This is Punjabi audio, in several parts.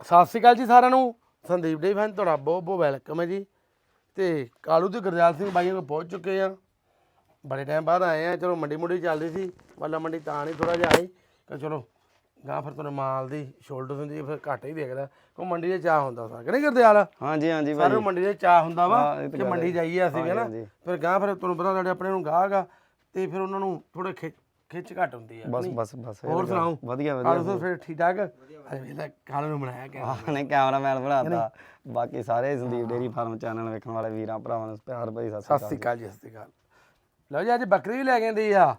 ਸਤਿ ਸ਼੍ਰੀ ਅਕਾਲ ਜੀ ਸਾਰਿਆਂ ਨੂੰ। ਸੰਦੀਪ ਡੇ ਫੈਨ ਤੁਹਾਡਾ ਬਹੁਤ ਬਹੁਤ ਵੈਲਕਮ ਹੈ ਜੀ। ਤੇ ਕਾਲੂ ਤੇ ਗੁਰਦਿਆਲ ਸਿੰਘ ਬਾਈਆਂ ਕੋਲ ਪਹੁੰਚ ਚੁੱਕੇ ਆ ਬੜੇ ਟਾਈਮ ਬਾਅਦ ਆਏ ਆ ਚਲੋ ਮੰਡੀ ਮੁੰਡੀ ਚੱਲਦੀ ਸੀ। ਵਾਲਾ ਮੰਡੀ ਤਾਂ ਨਹੀਂ ਥੋੜਾ ਜਿਹਾ ਆਈ। ਕਿ ਚਲੋ ਗਾਂ ਫਿਰ ਤੁਹਾਨੂੰ ਮਾਲ ਦੀ ਸ਼ੋਲਡਰ ਹੁੰਦੀ ਫਿਰ ਘੱਟ ਹੀ ਦੇਖਦਾ। ਕੋ ਮੰਡੀ ਦੇ ਚਾਹ ਹੁੰਦਾ ਸਾ ਕਿ ਨਹੀਂ ਗੁਰਦਿਆਲ ਹਾਂਜੀ ਹਾਂਜੀ ਭਾਈ। ਨੂੰ ਮੰਡੀ ਦੇ ਚਾਹ ਹੁੰਦਾ ਵਾ ਹਾਂ, ਕਿ ਮੰਡੀ ਹੈ। ਜਾਈਏ ਅਸੀਂ ਹਾਂਜੀ। ਫਿਰ ਗਾਂ ਫਿਰ ਤੁਹਾਨੂੰ ਪਤਾ ਸਾਡੇ ਆਪਣੇ ਨੂੰ ਗਾਹਕ ਆ। ਤੇ ਫਿਰ ਉਹਨਾਂ ਨੂੰ ਥੋੜੇ ਖਿੱਚ ਘੱਟ ਹੁੰਦੀ ਆ ਬਸ? ਬਸ ਬਸ ਹੋਰ ਸੁਣਾਓ? ਵਧੀਆ ਵਧੀਆ ਤੋਂ ਫਿਰ ਠੀਕ ਠਾਕ ਅਰੇ ਵੇਲਾ ਕਾਲੂ ਨੂੰ ਬਣਾਇਆ ਕਿ ਆਹ ਨੇ ਕੈਮਰਾਮੈਨ ਬਣਾਤਾ ਬਾਕੀ ਸਾਰੇ ਸੰਦੀਪ ਡੇਰੀ ਫਾਰਮ ਚੈਨਲ ਵੇਖਣ ਵਾਲੇ ਵੀਰਾਂ ਭਰਾਵਾਂ ਨੂੰ ਪਿਆਰ ਭਰੀ ਸਤਿ ਸ਼੍ਰੀ ਅਕਾਲ ਜੀ। ਸਤਿ ਸ੍ਰੀ ਅਕਾਲ। ਲਓ ਜੀ ਅੱਜ ਬੱਕਰੀ ਵੀ ਲੈ ਕੇ ਆਂਦੀ ਆ।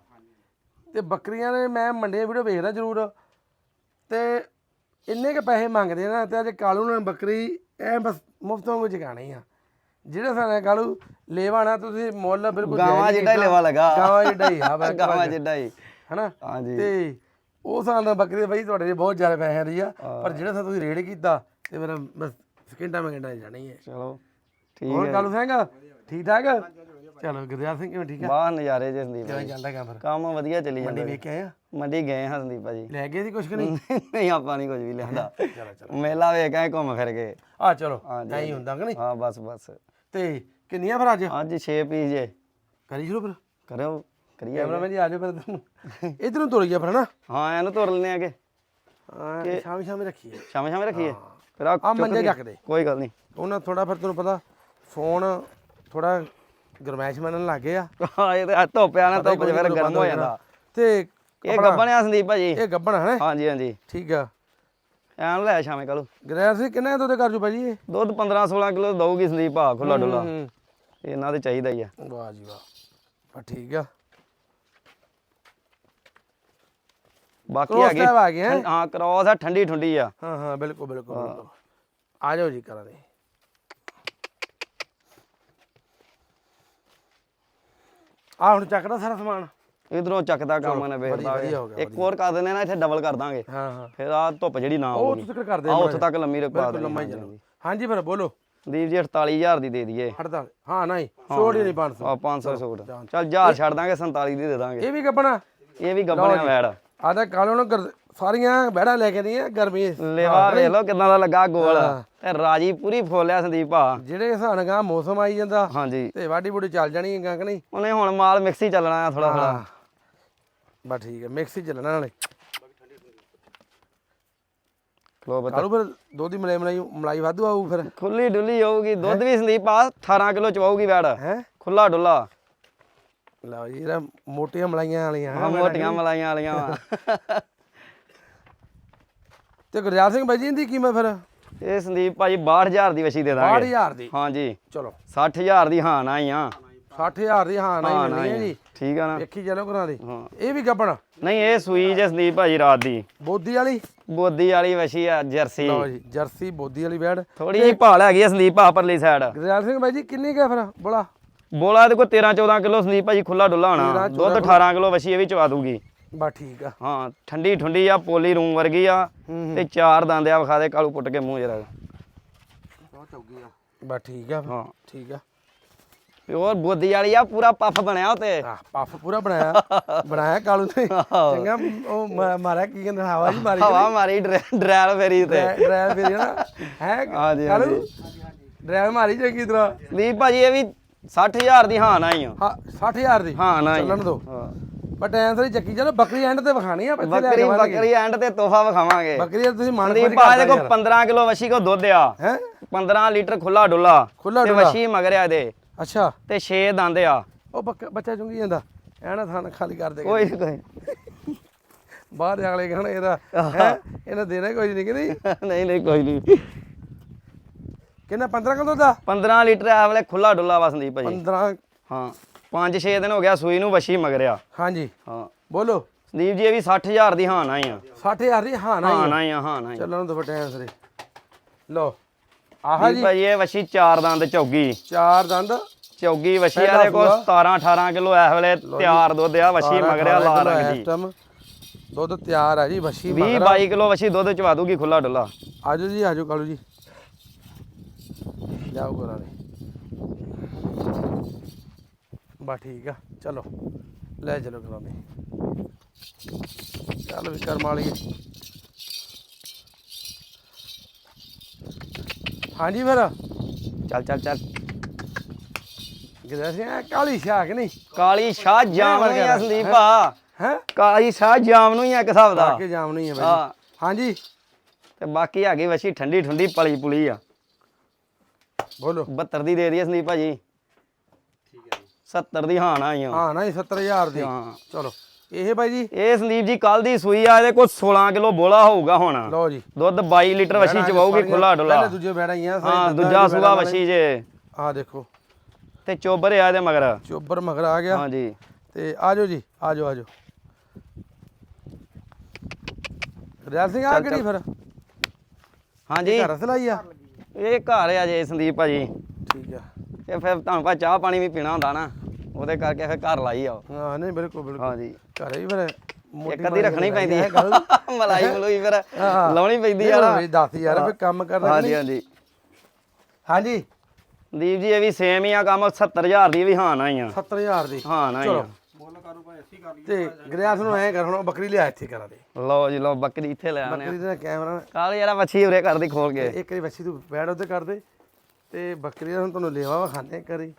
ਤੇ ਬੱਕਰੀਆਂ ਦੇ ਮੈਂ ਮੰਡੀਆਂ ਵੀਡੀਓ ਵੇਖਦਾ ਜ਼ਰੂਰ। ਤੇ ਇੰਨੇ ਕੇ ਪੈਸੇ ਮੰਗਦੇ ਨਾ ਤੇ ਅੱਜ ਕਾਲੂ ਨੇ ਬੱਕਰੀ ਐ ਬਸ ਮੁਫਤੋਂ ਵਿੱਚ ਗਾਣੀ ਆ। ਜਿਹੜੇ ਸਾਨੇ ਕਾਲੂ ਲੈਵਾਣਾ ਤੁਸੀਂ ਮੁੱਲ ਬਿਲਕੁਲ ਗਾਵਾਂ ਜਿੱਡਾ ਹੀ। ਲੈਵਾ ਲਗਾ। ਗਾਵਾਂ ਜਿੱਡਾ ਹੀ ਆ ਗਾਵਾਂ ਜਿੱਡਾ ਹੀ। ਹਨਾ? ਹਾਂਜੀ। ਤੇ ਉਹ ਸਾਲ ਦਾ ਬੱਕਰੀ ਬਈ ਤੁਹਾਡੇ ਲਈ ਬਹੁਤ ਜ਼ਿਆਦਾ ਪੈਸੇ ਦੀ ਆ ਪਰ ਜਿਹੜੇ ਸਾ ਤੁਸੀਂ ਰੇਡ ਕੀਤਾ ਤੇ ਮੇਰਾ ਬਸ ਸਕਿੰਟਾਂ ਮੈਂ ਘੰਟਾ ਜਾਣੀ ਹੈ। ਚਲੋ ਠੀਕ ਹੋਰ ਹੈ। ਕਾਲੂ ਸਿੰਘ ਠੀਕ ਠਾਕ? ਚਲੋ ਗੁਰਦਿਆਲ ਸਿੰਘ ਕਿਵੇਂ ਠੀਕ ਆ? ਬਾਹਰ ਨਜ਼ਾਰੇ ਜੇ ਸੰਦੀਪ ਕਿਵੇਂ ਭਾਈ ਚੱਲਦਾ ਕੰਮ ਕੰਮ ਵਧੀਆ ਚੱਲੀ ਮੰਡੀ ਜਾਂਦਾ ਵੇਖ ਕੇ ਮੰਡੀ ਗਏ ਹਾਂ ਸੰਦੀਪ ਭਾਜੀ। ਲੈ ਗਏ ਸੀ ਕੁਛ ਕਿ ਨਹੀਂ? ਨਹੀਂ ਆਪਾਂ ਨਹੀਂ ਕੁਝ ਵੀ ਲਿਆਂਦਾ। ਚਲੋ ਚਲੋ। ਮੇਲਾ ਵੇਖ ਘੁੰਮ ਫਿਰ ਕੇ। ਆ ਚਲੋ। ਐਂ ਹੁੰਦਾ ਕਿ ਨਹੀਂ? ਹਾਂ ਬਸ ਬਸ। ਤੇ ਕਿੰਨੀਆਂ ਫਿਰ ਅੱਜ? ਅੱਜ 6 ਪੀਸ ਜੇ। ਕਰੀ ਸ਼ੁਰੂ ਫਿਰ? ਕਰਿਓ ਕਰੀਏ ਕੈਮਰਾਮੈਨ ਜੀ ਆ ਜਾਓ ਫਿਰ ਤੁਹਾਨੂੰ ਇਧਰ ਨੂੰ ਤੁਰ ਗਿਆ ਫਿਰ ਹਨਾ? ਹਾਂ ਇਹਨੂੰ ਤੋਰ ਲੈਨੇ ਆਗੇ। ਹਾਂ ਸ਼ਾਮ ਸ਼ਾਮ ਰੱਖੀਏ। ਸ਼ਾਮੇ ਸ਼ਾਮੇ ਰੱਖੀਏ। ਫਿਰ ਆ ਮੰਜੇ ਚੱਕ ਦੇ। ਕੋਈ ਗੱਲ ਨਹੀਂ। ਉਹਨਾਂ ਥੋੜਾ ਫਿਰ ਤੁਹਾਨੂੰ ਪਤਾ ਫੋਨ ਥੋੜਾ ਗਰਮੈਸ਼ ਮੰਨਣ ਲੱਗ ਗਏ ਆ। ਹਾਂ ਇਹ ਤਾਂ ਧੁੱਪ ਆ ਨਾ ਧੁੱਪ ਫਿਰ ਗਰਮ ਹੋ ਹੋ ਜਾਂਦਾ। ਤੇ ਇਹ ਗੱਬਣਿਆ ਸੰਦੀਪ ਭਾਜੀ। ਇਹ ਗੱਬਣ ਹੈ ਹਾਂਜੀ ਹਾਂਜੀ। ਠੀਕ ਆ। ਐਨ ਲੈ ਸ਼ਾਮੇ ਕੱਲ ਗਰੈਰ ਸੀ ਕਿੰਨੇ ਦੁੱਧ ਕਰ ਜੂ ਭਾਜੀ ਇਹ? ਦੁੱਧ 15 16 ਕਿਲੋ ਦਊਗੀ ਸੰਦੀਪ ਆ ਖੁੱਲਾ ਡੁੱਲਾ। ਇਹਨਾਂ ਦੇ ਚਾਹੀਦਾ ਹੀ ਆ। ਵਾਹ ਜੀ ਵਾਹ। ਪਰ ਠੀਕ ਆ। ਬਾਕੀ ਆ ਗਏ ਹੈਂ? ਕ੍ਰੋਸ ਆ ਠੰਡੀ ਠੁੰਡੀ ਆ। ਹਾਂ ਹਾਂ ਬਿਲਕੁਲ ਬਿਲਕੁਲ ਬਿਲਕੁਲ। ਆ ਜਾਓ ਜੀ ਕਰਾਂ ਦੇ। ਆ ਹੁਣ ਚੱਕਦਾ ਸਾਰਾ ਸਮਾਨ। ਇਧਰੋਂ ਚੱਕਦਾ ਕੰਮ ਨੇ ਵੇਖਦਾ ਵਧੀਆ ਹੋ ਗਿਆ, ਇੱਕ ਹੋਰ ਕਰ ਦਿੰਦੇ ਨਾ ਇੱਥੇ ਡਬਲ ਕਰ ਦਾਂਗੇ। ਹਾਂ ਹਾਂ। ਫਿਰ ਆ ਧੁੱਪ ਜਿਹੜੀ ਨਾ ਉਹ ਤੁਸੀਂ ਕਰਦੇ ਆ ਉੱਥੇ ਤੱਕ ਲੰਮੀ ਰਖਵਾ ਦੇ ਲੰਮਾ ਹੀ ਚੱਲੋ। ਹਾਂਜੀ ਫਿਰ ਬੋਲੋ। ਸੰਦੀਪ ਜੀ 48000 ਦੀ ਦੇ ਦਈਏ। ਹਟਦਾ ਹਾਂ ਨਹੀਂ ਛੋੜ ਹੀ ਨਹੀਂ 500 ਆ 500 ਸੂਟ ਚੱਲ ਹਜ਼ਾਰ ਛੱਡ ਦਾਂਗੇ 47 ਦੀ ਦੇ ਦਾਂਗੇ। ਇਹ ਵੀ ਕੱਪਣਾ ਇਹ ਵੀ ਗੱਬਣਿਆ ਵੈੜ। ਆ ਤਾਂ ਕਾਲੋਂ ਨੂੰ ਗਰ- ਸਾਰੀਆਂ ਬਹਿੜਾ ਲੈ ਕੇ ਦੀਆਂ ਗਰਮੀ। ਲੇਵਾ ਵੇਖ ਲਓ ਕਿਦਾਂ ਦਾ ਲੱਗਾ ਗੋਲ। ਤੇ ਰਾਜੀ ਪੂਰੀ ਫੋਲਿਆ ਸੰਦੀਪ ਆ। ਜਿਹੜੇ ਹਿਸਾਬ ਨਾਲ ਮੌਸਮ ਆਈ ਜਾਂਦਾ ਹਾਂਜੀ। ਤੇ ਵਾਢੀ ਬੁੜੀ ਚੱਲ ਜਾਣੀ ਹੈ ਕਿ ਨਹੀਂ? ਉਹਨੇ ਹੁਣ ਮਾਲ ਮਿਕਸੀ ਚੱਲਣਾ ਆ ਥੋੜਾ ਥੋੜਾ ਬਸ ਠੀਕ ਹੈ ਮਿਕਸ ਹੀ ਚੱਲਣਾ ਨਾਲੇ। ਖਲੋ ਬੱਚਾ ਕਾਲੂ ਫਿਰ ਦੁੱਧ ਦੀ ਮਲਾਈ ਮਲਾਈ ਮਲਾਈ ਵਾਧੂ ਆਊ ਫਿਰ। ਖੁੱਲੀ ਡੁੱਲੀ ਹੋਊਗੀ ਦੁੱਧ ਵੀ ਸੰਦੀਪ ਆ 18 ਕਿਲੋ ਚਵਾਊਗੀ ਵੈੜ। ਹੈ? ਖੁੱਲਾ ਡੁੱਲਾ। ਲਓ ਜੀ ਇਹਦਾ ਮੋਟੀਆਂ ਮਲਾਈਆਂ ਵਾਲੀਆਂ ਆ ਮੋਟੀਆਂ ਮਲਾਈਆਂ ਵਾਲੀਆਂ। ਵਾ ਤੇ ਗੁਰਜਾਲ ਸਿੰਘ ਬਾਈ ਜੀ ਇਹਦੀ ਕੀਮਤ ਫਿਰ? ਇਹ ਸੰਦੀਪ ਭਾਜੀ 62000 ਦੀ ਵਛੀ ਦੇ ਦਾਂਗੇ। 60000 ਦੀ। ਹਾਂਜੀ। ਚਲੋ। 60000 ਦੀ ਹਾਂ ਨਾ ਹੀ ਆ। 60000 ਦੀ ਹਾਂ ਨਹੀਂ ਹਾਂ ਮਿਲਣੀ ਜੀ। ਠੀਕ ਆ ਨਾ। ਵੇਖੀ ਚਲੋ ਘਰਾਂ ਦੀ। ਹਾਂ। ਇਹ ਵੀ ਗੱਬਣ। ਨਹੀਂ ਇਹ ਸੂਈ ਜੇ ਸੰਦੀਪ ਭਾਜੀ ਰਾਤ ਦੀ। ਬੋਦੀ ਵਾਲੀ? ਬੋਦੀ ਵਾਲੀ ਵਛੀ ਆ ਜਰਸੀ। ਲਓ ਜੀ ਜਰਸੀ ਬੋਦੀ ਵਾਲੀ ਬੈੜ ਥੋੜੀ ਜਿਹੀ ਭਾਲ ਹੈਗੀ ਆ ਸੰਦੀਪ ਆ ਪਰਲੀ ਸਾਈਡ ਗੁਰਜਾਲ ਸਿੰਘ ਬਾਈ ਜੀ ਕਿੰਨੀ ਕੁ ਹੈ ਫਿਰ ਬੋਲਾ? ਬੋਲਾ ਇਹਦੇ ਕੋਲ 13 14 ਕਿਲੋ ਸੰਦੀਪ ਭਾਜੀ ਖੁੱਲਾ ਡੁੱਲਾ ਹੋਣਾ। 13, ਦੁੱਧ 18 ਕਿਲੋ ਵਛੀ ਇਹ ਵੀ ਚਵਾ ਦੂਗੀ। ਬਸ ਠੀਕ ਆ। ਹਾਂ ਠੰਡੀ ਠੁੰਡੀ ਆ ਪੋਲੀ ਰੂਮ ਵਰਗੀ ਆ। ਹੂੰ ਤੇ ਚਾਰ ਦੰਦ ਆ ਵਿਖਾ ਦੇ ਕਾਲੂ ਪੁੱਟ ਕੇ ਮੂੰਹ ਜਰਾ। ਬਸ ਠੀਕ ਆ। ਹਾਂ। ਠੀਕ ਆ। ਪਿਓਰ ਬੋਦੀ ਵਾਲੀ ਆ ਪੂਰਾ ਪੱਫ ਬਣਿਆ ਉਤੇ। ਆ ਪੱਫ ਪੂਰਾ ਬਣਾਇਆ। ਬਣਾਇਆ ਕਾਲੂ ਨੇ। ਚੰਗਾ ਉਹ ਮਾ- ਮਾਰਿਆ ਕੀ ਕਹਿੰਦੇ ਹਵਾ ਜੀ ਮਾਰੀ ਹਵਾ ਮਾਰੀ ਡਰੈਲ ਫੇਰੀ ਤੇ ਡਰਾਈਵ ਫੇਰੀ ਨਾ? ਹੈ ਹਾਂਜੀ, ਕਾਲੂ? ਡਰਾਈਵ ਮਾਰੀ ਚੰਗੀ ਤਰ੍ਹਾਂ। ਸੰਦੀਪ ਭਾਜੀ ਇਹ ਵੀ 60000 ਦੀ ਹਾਂ ਨਾ ਹੀ ਆ। ਹਾਂ 60000 ਦੀ। ਹਾਂ ਨਾ ਹੀ ਚੱਲਣ ਦੋ। ਬਟ ਐਂ ਸਾਰੀ ਚੱਕੀ ਚਲੋ ਬੱਕਰੀ ਐਂਡ ਤੇ ਵਿਖਾਣੀ ਆ ਬੱਚੇ ਲੈ ਬੱਕਰੀ ਆਵਾਂਗੇ। ਬੱਕਰੀ ਐਂਡ ਤੇ ਤੋਹਫਾ ਵਿਖਾਵਾਂਗੇ। ਬੱਕਰੀ ਦਾ ਤੁਸੀਂ ਮਨ ਸੰਦੀਪ ਭਾਜੀ ਦੇ ਕੋਲ 15 ਕਿਲੋ ਵਛੀ ਕੋ ਦੁੱਧ ਆ। ਹੈ? 15 ਲੀਟਰ ਖੁੱਲਾ ਡੁੱਲਾ। ਖੁੱਲਾ ਤੇ ਡੁੱਲਾ। ਵਛੀ ਮਗਰਿਆ ਦੇ ਅੱਛਾ। ਤੇ 6 ਦੰਦ ਆ। ਉਹ ਬੱਕ- ਬੱਚਾ ਚੁੰਗੀ ਜਾਂਦਾ। ਐਣਾ ਥਾਂ ਖਾਲੀ ਕਰ ਦੇ ਕੋਈ ਕੋਈ। ਬਾਹਰ ਅਗਲੇ ਕਹਿਣ ਇਹਦਾ ਹੈ? ਇਹਨਾਂ ਦੇਣਾ ਕੋਈ ਨਹੀਂ ਕਿ ਨਹੀਂ ਨਹੀਂ ਨਹੀਂ ਕੋਈ ਨਹੀਂ ਕਿੰਨਾ 15 ਕਿਲੋ ਦਾ 15 ਲੀਟਰ ਆ ਵੇਲੇ ਖੁੱਲਾ ਡੁੱਲਾ ਵਾ ਸੰਦੀਪ ਭਾਜੀ 15 ਹਾਂ 5-6 ਦਿਨ ਹੋ ਗਿਆ ਸੂਈ ਨੂੰ ਵਛੀ ਮਗਰਿਆ ਹਾਂਜੀ। ਹਾਂ। ਬੋਲੋ। ਸੰਦੀਪ ਜੀ ਇਹ ਵੀ 60000 ਦੀ ਹਾਂ ਨਾ ਹੀ ਆ 60000 ਦੀ ਹਾਂ ਨਾ ਹਾਂ ਨਾ ਹੀ ਆ ਹਾਂ ਨਾ ਹੀ ਆ। ਚੱਲਣ ਦੋ ਬਟੇ ਸਰੇ ਲੋ ਆਹਾ ਸੰਦੀਪ ਜੀ। ਭਾਜੀ ਇਹ ਵਛੀ ਚਾਰ ਦੰਦ ਚੌਗੀ। ਚਾਰ ਦੰਦ। ਚੌਗੀ ਪਹਿਲਾ ਆ ਦੇ ਕੋਲ ਸੂਆ। 17-18 ਕਿਲੋ ਇਸ ਵੇਲੇ ਤਿਆਰ ਦੁੱਧ ਆ ਵਛੀ ਮਗਰਿਆ ਲਾਲ ਰੰਗ ਦੀ। ਦੁੱਧ ਤਿਆਰ ਆ ਜੀ ਵਸ਼ੀ 20-22 ਕਿਲੋ ਵਛੀ ਦੁੱਧ ਚਵਾ ਦੂਗੀ ਖੁੱਲਾ ਡੁੱਲਾ ਆਜੋ ਜੀ ਆਜੋ ਕਾਲੂ ਜੀ। ਜਾਓ ਨੇ ਬਾ ਠੀਕ ਆ ਚਲੋ ਲੈ ਚਲੋ ਕਰਾਂ ਦੇ। ਚੱਲ ਵੀ ਕਰਮ ਵਾਲੀਏ। ਹਾਂਜੀ ਫਿਰ। ਚੱਲ ਚੱਲ ਚੱਲ। ਕਿਦਾਂ ਸੀ ਐਂ ਕਾਲੀ ਸ਼ਾਹ ਕਿ ਨਹੀਂ? ਕਾਲੀ ਸ਼ਾਹ ਜਾਮ ਨੂੰ ਹੀ ਆ ਸੰਦੀਪ ਆ ਹੈ? ਕਾਲੀ ਸ਼ਾਹ ਜਾਮ ਨੂੰ ਹੀ ਆ ਇੱਕ ਹਿਸਾਬ ਦਾ। ਕੇ ਜਾਮ ਨਹੀਂ ਹੈ ਬਾਈ ਹਾਂ। ਹਾਂਜੀ। ਤੇ ਬਾਕੀ ਹੈਗੀ ਵਸ਼ੀ ਠੰਡੀ ਠੰਡੀ ਪਲੀ ਪੁਲੀ ਆ। ਬੋਲੋ। 72 ਦੀ ਦੇ ਦਈਏ ਸੰਦੀਪ ਭਾਜੀ। ਠੀਕ ਹੈ 70 ਦੀ ਹਾਂ ਨਾ ਆਈਆਂ ਹਾਂ ਨਹੀਂ 70000 ਦੀ। ਹਾਂ। ਚਲੋ। ਇਹ ਬਾਈ ਜੀ। ਇਹ ਸੰਦੀਪ ਜੀ ਕੱਲ ਦੀ ਸੂਈ ਆ ਇਹਦੇ ਕੋਲ 16 ਕਿਲੋ ਬੋਲਾ ਹੋਊਗਾ ਹੁਣ। ਲਓ ਜੀ। ਦੁੱਧ 22 ਲੀਟਰ ਵਸ਼ੀ ਚਵਾਉਗੀ ਖੁੱਲਾ ਡੁੱਲਾ। ਪਹਿਲੇ ਦੂਜੇ ਬੈੜਾ ਹੀ ਆ ਹਾਂ ਦੂਜਾ ਸੂਆ ਵਸ਼ੀ ਜੇ। ਆ ਦੇਖੋ। ਤੇ ਚੋਬਰ ਆ ਇਹਦੇ ਮਗਰ। ਚੋਬਰ ਮਗਰ ਆ ਗਿਆ। ਹਾਂਜੀ। ਤੇ ਆ ਜਾਓ ਜੀ ਆ ਜਾਓ ਆ ਜਾਓ ਰਿਆਲ ਸਿੰਘ ਆ ਕਿਹੜੀ ਫਿਰ? ਹਾਂਜੀ। ਘਰ ਸਲਾਈ ਆ? ਇਹ ਘਰ ਆ ਜੇ ਸੰਦੀਪ ਭਾਜੀ। ਠੀਕ ਆ। ਇਹ ਫਿਰ ਤੁਹਾਨੂੰ ਪਾ ਚਾਹ ਪਾਣੀ ਵੀ ਪੀਣਾ ਹੁੰਦਾ ਨਾ ਉਹਦੇ ਕਰਕੇ ਫਿਰ ਘਰ ਲਾਈ ਆ। ਹਾਂ ਨਹੀਂ ਬਿਲਕੁਲ ਬਿਲਕੁਲ। ਹਾਂਜੀ। ਘਰੇ ਹੀ ਫਿਰ ਇੱਕ ਅੱਧੀ ਰੱਖਣੀ ਪੈਂਦੀ ਹੈ ਮਲਾਈ ਮਲੂਈ ਫਿਰ। ਲਾਉਣੀ ਪੈਂਦੀ ਨਹੀਂ, ਦੱਸ ਯਾਰ ਫਿਰ ਕੰਮ ਕਰਨਾ ਹਾਂਜੀ ਹਾਂਜੀ। ਹਾਂਜੀ। ਦੀਪ ਜੀ ਇਹ ਵੀ ਸੇਮ ਹੀ ਆ ਕੰਮ 70000 ਦੀ ਵੀ ਹਾਂ ਨਾ ਹੀ ਆ 70000 ਦੀ। ਹਾਂ ਨਾ ਹੀ ਚਲੋ ਆ ਤੇ ਗਰਿਆਸ ਨੂੰ ਐਂ ਕਰ ਹੁਣ ਬੱਕਰੀ ਲਿਆ ਇੱਥੇ ਕਰਾ ਦੇ। ਲਓ ਜੀ ਲਓ ਬੱਕਰੀ ਇੱਥੇ ਲੈ ਆਨੇ ਬੱਕਰੀ ਦਾ ਕੈਮਰਾ ਕਾਲ ਯਾਰਾ ਮੱਛੀ ਉਰੇ ਕਰਦੀ ਖੋਲ ਕੇ। ਇੱਕ ਵਾਰੀ ਬੱਚੀ ਤੂੰ ਬੈਠ ਉੱਤੇ ਕਰ ਦੇ। ਤੇ ਬੱਕਰੀ ਦਾ ਹੁਣ ਤੁਹਾਨੂੰ ਲੇਵਾ ਖਾਣੇ ਕਰੀ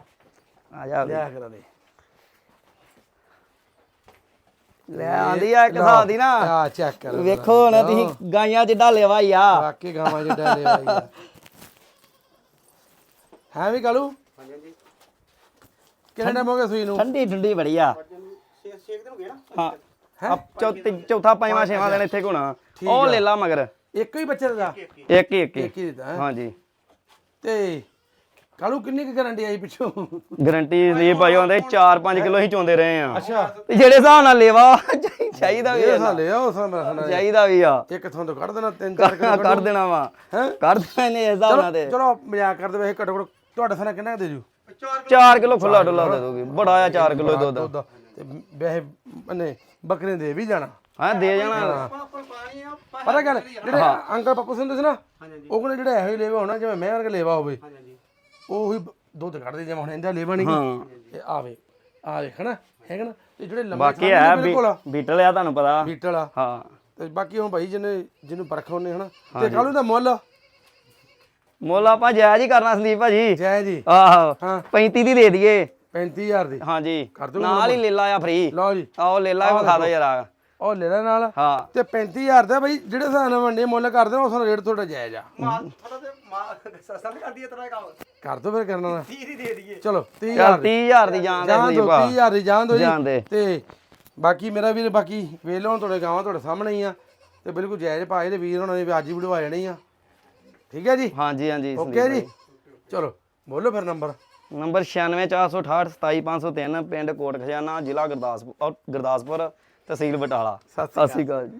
ਆ ਜਾ। ਲਿਆ ਕਰਾ ਦੇ। ਲੈ ਆਂਦੀ ਆ ਇੱਕ ਹਿਸਾਬ ਦੀ ਨਾ। ਆ ਚੈੱਕ ਕਰ ਵੇਖੋ ਨਾ ਤੁਸੀਂ ਗਾਈਆਂ ਜਿੱਡਾ ਲੇਵਾ ਹੀ ਆ। ਵਾਕੇ ਗਾਵਾਂ ਜਿੱਡਾ ਲੇਵਾ ਹੀ ਆ। ਹੈ ਵੀ ਕਾਲੂ? ਹਾਂਜੀ। ਹਾਂਜੀ ਕਿੰਨੇ ਟਾਈਮ ਹੋ ਗਿਆ ਸੂਈ ਨੂੰ? ਠੰਡੀ ਠੰਡੀ ਬੜੀ ਆ। ਹਾਂ ਆ ਚੌਥੀ ਚੌਥਾ ਪੰਜਵਾਂ ਛੇਵਾਂ ਦਿਨ ਇੱਥੇ ਘੁਣਾ। ਉਹ ਲੈ ਲਾ ਮਗਰ। ਇੱਕ ਹੀ ਬੱਚੇ ਦਾ ਇੱਕ ਹੀ ਇੱਕ ਹੀ। ਇੱਕ ਹੀ ਦਿੱਤਾ ਹੈਂ? ਹਾਂਜੀ। ਤੇ ਕਾਲੂ ਕਿੰਨੀ ਕੁ ਗਾਰੰਟੀ ਆਈ ਪਿੱਛੋਂ? ਗਰੰਟੀ ਨਹੀਂ ਭਾਈ ਹੁੰਦੇ 4-5 ਕਿਲੋ ਹੀ ਚੋਂਦੇ ਰਹੇ ਆ। ਅੱਛਾ। ਤੇ ਜਿਹੜੇ ਹਿਸਾਬ ਨਾਲ ਲੇਵਾ ਚਾਹੀ- ਚਾਹੀਦਾ ਵੀ ਇਹ ਆ। ਹਾਲੇ ਆ ਉਸ ਨਾਲ ਸੁਣਾ ਚਾਹੀਦਾ ਵੀ ਆ। ਇੱਕ ਥੋਂ ਤੋਂ ਕੱਢ ਦੇਣਾ ਤਿੰਨ ਚਾਰ ਕਿਲੋ ਕੱਢ ਦੇਣਾ ਵਾ। ਹੈ? ਕੱਢ ਦੇਣਾ ਇਹਨੇ ਇਸ ਹਿਸਾਬ ਨਾਲ ਤੇ। ਚਲੋ ਮਜ਼ਾਕ ਕਰਦੇ ਵੇ ਘੱਟੋ ਘੱਟ ਤੁਹਾਡੇ ਸਾਨਾ ਕਿੰਨਾ ਕੁ ਦੇ ਜੂ? 4 ਕਿਲੋ। ਖੁੱਲਾ ਡੁੱਲਾ ਦੇ ਦੋਗੇ। ਬੜਾ ਆ 4 ਕਿਲੋ ਦੁੱਧ ਦੁੱਧ ਤੇ ਵੈਸੇ ਨੇ ਬੱਕਰੇ ਦੇ ਵੀ ਜਾਣਾ। ਹਾਂ ਦੇ ਜਾਣਾ। ਪਤਾ ਗੱਲ ਜਿਹੜੇ ਅੰਕਲ ਪੱਪੂ ਸਿੰਘ ਸੀ ਨਾ ਉਹ ਕੋਲ ਜਿਹੜਾ ਇਹੋ ਹੀ ਲੇਵਾ ਹੋਣਾ ਜਿਵੇਂ ਮੈਂ ਵਰਗਾ ਲੇਵਾ ਹੋਵੇ ਉਹ ਹੀ ਦੁੱਧ ਕੱਢਦੇ ਜਿਵੇਂ ਹੁਣ ਇਹਦਾ ਲੇਵਾ ਨਹੀਂ। ਹਾਂ। ਇਹ ਆਵੇ ਆ ਦੇਖ ਨਾ ਹੈਗਾ ਨਾ? ਤੇ ਜਿਹੜੇ ਲੰਮੇ ਬਾਕੀ ਹੈ ਨੇ ਬੀਟਲ ਆ ਤੁਹਾਨੂੰ ਪਤਾ। ਬੀਟਲ ਆ। ਹਾਂ। ਤੇ ਬਾਕੀ ਹੁਣ ਭਾਈ ਜਿਹਨੇ ਜਿਹਨੂੰ ਪਰਖ ਹਨਾ ਤੇ ਕਾਲੂ ਦਾ ਮੁੱਲ ਮੁੱਲ ਆਪਾਂ ਜਾਇਜ਼ ਹੀ ਕਰਨਾ ਸੰਦੀਪ ਭਾਜੀ। ਜੈ ਜੀ ਆਹੋ ਹਾਂ। 35 ਦੀ ਦੇ ਦਈਏ। 35000 ਦੀ। ਹਾਂਜੀ। ਕਰ ਦਿਓ ਨਾਲ ਹੀ ਲੈ ਲਾ ਆ ਫ੍ਰੀ ਲਓ ਜੀ। ਆਓ ਲੈ ਲਾ ਵਿਖਾ ਦੋ ਯਾਰ ਆ। ਉਹ ਲੈ ਲੈ ਨਾਲ। ਹਾਂ। ਤੇ 35000 ਦਾ ਬਈ ਜਿਹੜੇ ਹਿਸਾਬ ਨਾਲ ਵੰਡੇ ਮੁੱਲ ਕਰਦੇ ਨੇ ਉਸ ਨਾਲ ਰੇਟ ਥੋੜਾ ਜਾਇਜ਼ ਆ। ਕਰ ਦੋ ਫਿਰ ਕਰਨਾ। ਨਾ 30 ਦੀ ਦੇ ਦਈਏ। ਚਲੋ 30000 ਚੱਲ 30000 ਦੀ। ਜਾਨ ਦੇ ਜਾਨ ਦੋ ਸੰਦੀਪ ਆ 30000 ਦੀ ਜਾਨ ਦੋ ਜਾਨ ਦੇ। ਜੀ। ਤੇ ਬਾਕੀ ਮੇਰਾ ਵੀਰ ਬਾਕੀ ਹੁਣ ਤੁਹਾਡੇ ਗਾਵਾਂ ਤੁਹਾਡੇ ਸਾਹਮਣੇ ਹੀ ਆ। ਤੇ ਬਿਲਕੁਲ ਜਾਇਜ਼ ਭਾਅ ਦੇ ਵੀਰ ਹੋਣਾ ਨੇ ਵੀ ਅੱਜ ਹੀ ਵੀਡੀਓ ਆ ਜਾਣੀ ਆ। ਠੀਕ ਹੈ ਜੀ? ਹਾਂਜੀ ਹਾਂਜੀ ਓਕੇ ਜੀ। ਚਲੋ ਬੋਲੋ ਫਿਰ ਨੰਬਰ। ਨੰਬਰ 9648 27503 ਪਿੰਡ ਕੋਟ ਖਜ਼ਾਨਾ ਜ਼ਿਲ੍ਹਾ ਗੁਰਦਾਸਪੁਰ ਗੁਰਦਾਸਪੁਰ ਤਹਿਸੀਲ ਬਟਾਲਾ। ਸਤਿ ਸ਼੍ਰੀ ਅਕਾਲ ਜੀ।